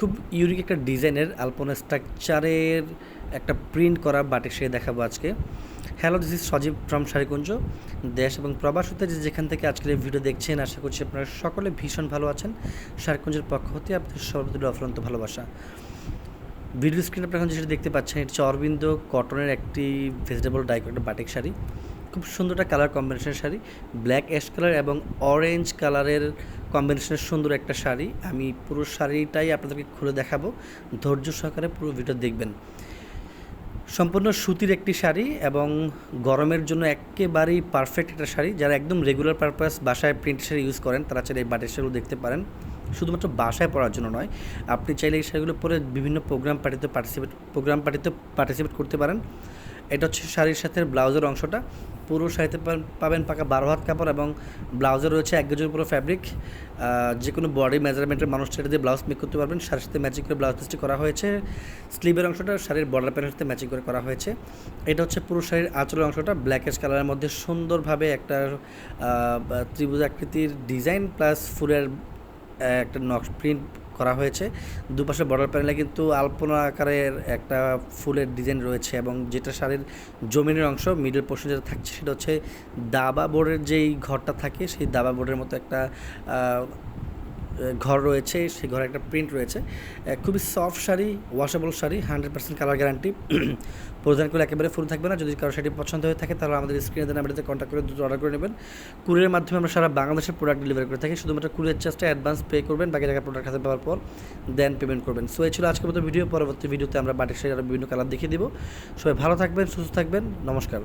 খুব ইউনিক একটা ডিজাইনের আলপনা স্ট্রাকচারের একটা প্রিন্ট করা বাটিক শাড়ি দেখাবো আজকে। Hello this is Sajib from Sharikunja দেশ এবং প্রবাস হতে যে যেখান থেকে আজকের ভিডিও দেখছেন, আশা করছি আপনারা সকলে ভীষণ ভালো আছেন। শাড়িকুঞ্জের পক্ষ হতে আপনাদের সর্বদলীয় অফুরন্ত ভালোবাসা। ভিডিও স্ক্রিন আপনারা এখন যেটা দেখতে পাচ্ছেন, এটা হচ্ছে অরবিন্দ কটনের একটি ভেজিটেবল ডাই একটা বাটিক শাড়ি। খুব সুন্দর একটা colour combination sari. Black ash colour এবং অরেঞ্জ কালারের কম্বিনেশনের সুন্দর একটা শাড়ি। আমি পুরো শাড়িটাই আপনাদেরকে খুলে দেখাবো। ধৈর্য সহকারে পুরো ভিডিও দেখবেন। সম্পূর্ণ সুতির একটি শাড়ি এবং গরমের জন্য একেবারেই পারফেক্ট একটা শাড়ি। যারা একদম রেগুলার পারপাস বাসায় প্রিন্ট শাড়ি ইউজ করেন, তারা চাইলে এই বাটিক শাড়িগুলো দেখতে পারেন। শুধুমাত্র বাসায় পড়ার জন্য নয়, আপনি চাইলে এই শাড়িগুলো পরে বিভিন্ন প্রোগ্রাম পার্টিতে পার্টিসিপেট প্রোগ্রাম পার্টিতে পার্টিসিপেট করতে পারেন। এটা হচ্ছে শাড়ির সাথে ব্লাউজের অংশটা। পুরো শাড়িতে পাবেন পাকা বারো হাত কাপড় এবং ব্লাউজে রয়েছে এক গজের পুরো ফ্যাব্রিক যে কোনো বডি মেজারমেন্টের মানুষ সেটা দিয়ে ব্লাউজ মেক করতে পারবেন। শাড়ির সাথে ম্যাচিং করে ব্লাউজ পিসটি করা হয়েছে। স্লিভের অংশটা শাড়ির বর্ডার প্যান্টের সাথে ম্যাচিং করে করা হয়েছে। এটা হচ্ছে পুরো শাড়ির আঁচলের অংশটা ব্ল্যাকেশ কালারের মধ্যে সুন্দরভাবে একটা ত্রিভুজ আকৃতির ডিজাইন প্লাস ফুলের একটা নকশ প্রিন্ট করা হয়েছে। দুপাশে বর্ডার প্যানেলে কিন্তু আলপনা আকারের একটা ফুলের ডিজাইন রয়েছে এবং যেটা শাড়ির জমিনের অংশ মিডল পোর্শন যেটা থাকছে সেটা হচ্ছে দাবা বোর্ডের যেই ঘরটা থাকে, সেই দাবা বোর্ডের মতো একটা ঘর রয়েছে, সেই ঘরে একটা প্রিন্ট রয়েছে। খুবই soft sari washable sari hundred percent colour guarantee প্রদান করলে একেবারে ফুল থাকবে না। যদি কারও শাড়ি পছন্দ হয়ে থাকে, তাহলে আমাদের স্ক্রিনে দেন কন্ট্যাক্ট করে দুটো অর্ডার করে নেবেন। কুরিয়ারের মাধ্যমে আমরা সারা বাংলাদেশের প্রোডাক্ট ডেলিভারি করে থাকি। শুধুমাত্র কুরিয়ার চার্জটা অ্যাডভান্স পে করবেন, বাকি টাকা প্রোডাক্ট হাতে পাওয়ার পর দেন পেমেন্ট করবেন। সো এই ছিল আজকের মতো ভিডিও পরবর্তী ভিডিওতে আমরা বাটিক শাড়ি আরও বিভিন্ন কালার দেখিয়ে দিব। সবাই ভালো থাকবেন, সুস্থ থাকবেন। নমস্কার।